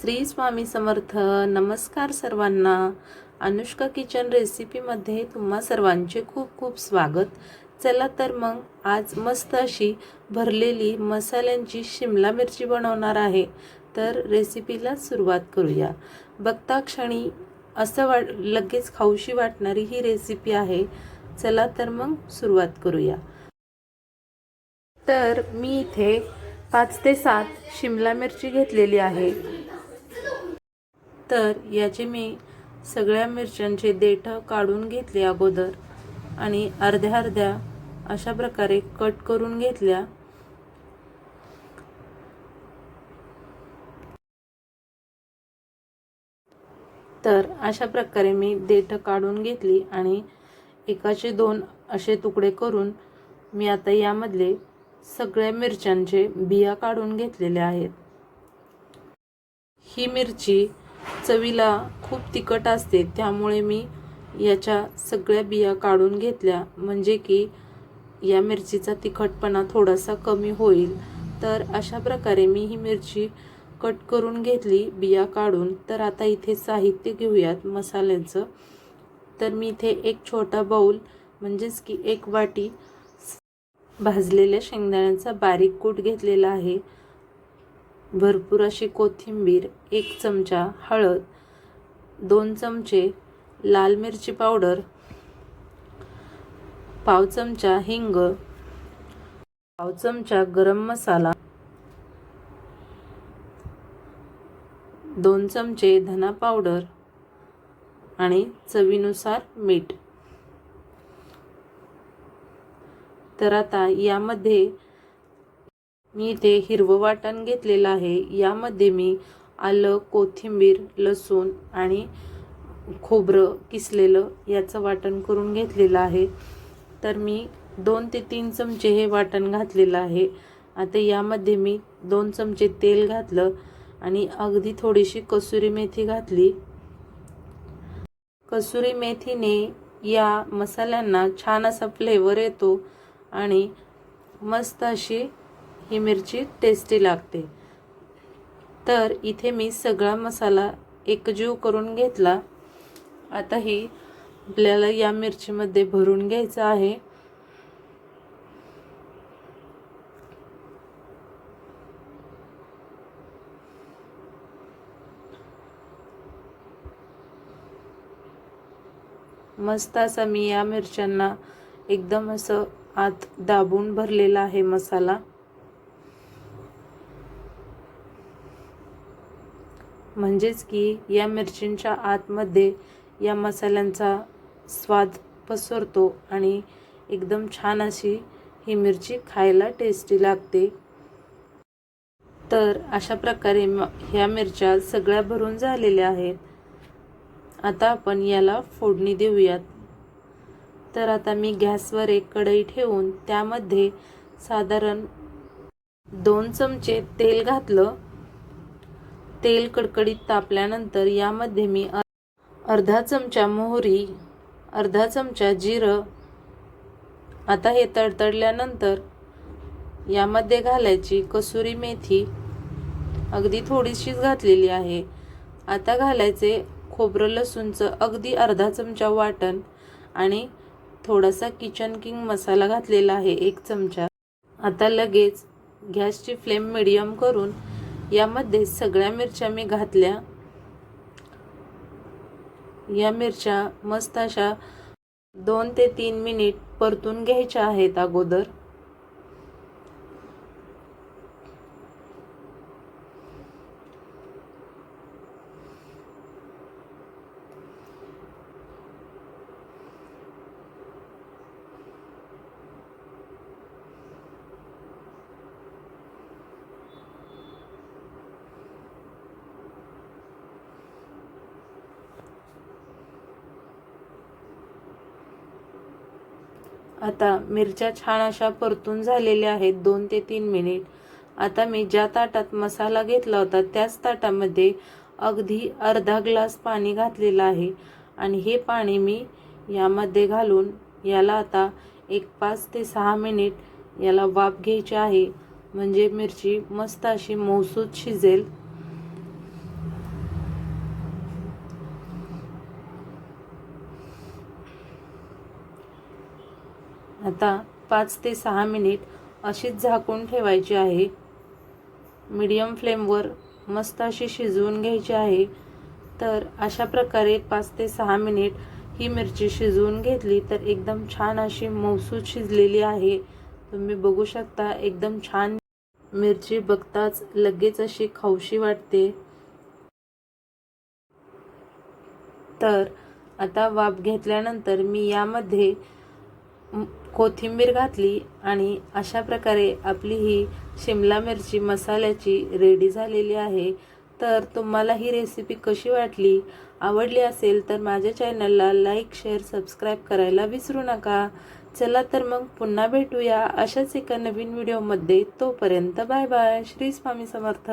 श्री स्वामी समर्थ. नमस्कार सर्वांना. अनुष्का किचन रेसिपीमध्ये तुम्हा सर्वांचे खूप खूप स्वागत. चला तर मग आज मस्त अशी भरलेली मसाल्यांची शिमला मिरची बनवणार आहे. तर रेसिपीला सुरुवात करूया. बघता क्षणी असं वाट लगेच खाऊशी वाटणारी ही रेसिपी आहे. चला तर मग सुरुवात करूया. तर मी इथे पाच ते सात शिमला मिरची घेतलेली आहे. तर याचे मी सगळ्या मिरच्यांचे देठं काढून घेतले अगोदर आणि अर्ध्या अर्ध्या अशा प्रकारे कट करून घेतल्या. तर अशा प्रकारे मी देठ काढून घेतली आणि एकाचे दोन असे तुकडे करून मी आता यामधले सगळ्या मिरच्यांचे बिया काढून घेतलेल्या आहेत. ही मिरची चवीला खूप तिखट असते. त्यामुळे मी याच्या सगळ्या बिया काढून घेतल्या. म्हणजे की या मिरचीचा तिखटपणा थोडासा कमी होईल. तर अशा प्रकारे मी ही मिरची कट करून घेतली बिया काढून. तर आता इथे साहित्य घेऊयात मसाल्यांचं. तर मी इथे एक छोटा बाऊल म्हणजेच की एक वाटी भाजलेल्या शेंगदाण्याचा बारीक कूट घेतलेला आहे. भरपूर अशी कोथिंबीर एक चमचा हळद दोन चमचे लाल मिरची पावडर पाव चमचा हिंग पाव चमचा गरम मसाला दोन चमचे धना पावडर आणि चवीनुसार मीठ. तर आता यामध्ये मी इथे हिरवं वाटण घेतलेलं आहे. यामध्ये मी आलं कोथिंबीर लसूण आणि खोबरं किसलेलं याचं वाटण करून घेतलेलं आहे. तर मी दोन ते तीन चमचे हे वाटण घातलेलं आहे. आता यामध्ये मी दोन चमचे तेल घातलं आणि अगदी थोडीशी कसुरी मेथी घातली. कसुरी मेथीने या मसाल्यांना छान असा फ्लेवर येतो आणि मस्त अशी ही मिरची टेस्टी लागते. तर इथे मी सगळा मसाला एकजीव करून घेतला. आता ही आपल्याला या मिरचीमध्ये भरून घ्यायचं आहे. मस्त असा मी या मिरच्यांना एकदम असं आत दाबून भरलेला आहे मसाला. म्हणजेच की या मिरचींच्या आतमध्ये या मसाल्यांचा स्वाद पसरतो आणि एकदम छान अशी ही मिरची खायला टेस्टी लागते. तर अशा प्रकारे म ह्या मिरच्या सगळ्या भरून झालेल्या आहेत. आता आपण याला फोडणी देऊयात. तर आता मी गॅसवर एक कढई ठेवून त्यामध्ये साधारण दोन चमचे तेल घातलं. तेल कडकडीत तापल्यानंतर यामध्ये मी अर्धा चमचा मोहरी अर्धा चमचा जिरं आता हे तडतडल्यानंतर यामध्ये घालायची कसुरी मेथी अगदी थोडीशीच घातलेली आहे. आता घालायचे खोबरं लसूणचं अगदी अर्धा चमचा वाटण आणि थोडासा किचन किंग मसाला घातलेला आहे एक चमचा. आता लगेच गॅसची फ्लेम मिडियम करून यामध्ये सगळ्या मिरच्या मी घातल्या. या मिरच्या मस्त अशा दोन ते तीन मिनिट परतून घ्यायच्या आहेत अगोदर. आता मिरच्या छान अशा परतून झालेल्या आहेत दोन ते तीन मिनिट. आता मी ज्या ताटात मसाला घेतला होता त्याच ताटामध्ये अगदी अर्धा ग्लास पाणी घातलेलं आहे. आणि हे पाणी मी यामध्ये घालून याला आता एक पाच ते सहा मिनिट याला वाफ घ्यायची आहे. म्हणजे मिरची मस्त अशी मौसूद शिजेल. आता पाच ते सहा मिनिट अशीच झाकून ठेवायची आहे. मीडियम फ्लेमवर मस्त अशी शिजवून घ्यायची आहे. तर अशा प्रकारे पाच ते सहा मिनिट ही मिरची शिजवून घेतली तर एकदम छान अशी मौसूद शिजलेली आहे. तुम्ही बघू शकता एकदम छान मिरची बघताच लगेच अशी खाऊशी वाटते. तर आता वाफ घेतल्यानंतर मी यामध्ये कोथिंबीर घातली आणि अशा प्रकारे आपली ही शिमला मिरची मसाल्याची रेडी झालेली आहे. तर तुम्हाला ही रेसिपी कशी वाटली आवडली असेल तर माझ्या चॅनलला लाईक शेअर सबस्क्राईब करायला विसरू नका. चला तर मग पुन्हा भेटूया अशाच एका नवीन व्हिडिओमध्ये तोपर्यंत बाय बाय श्री स्वामी समर्थ.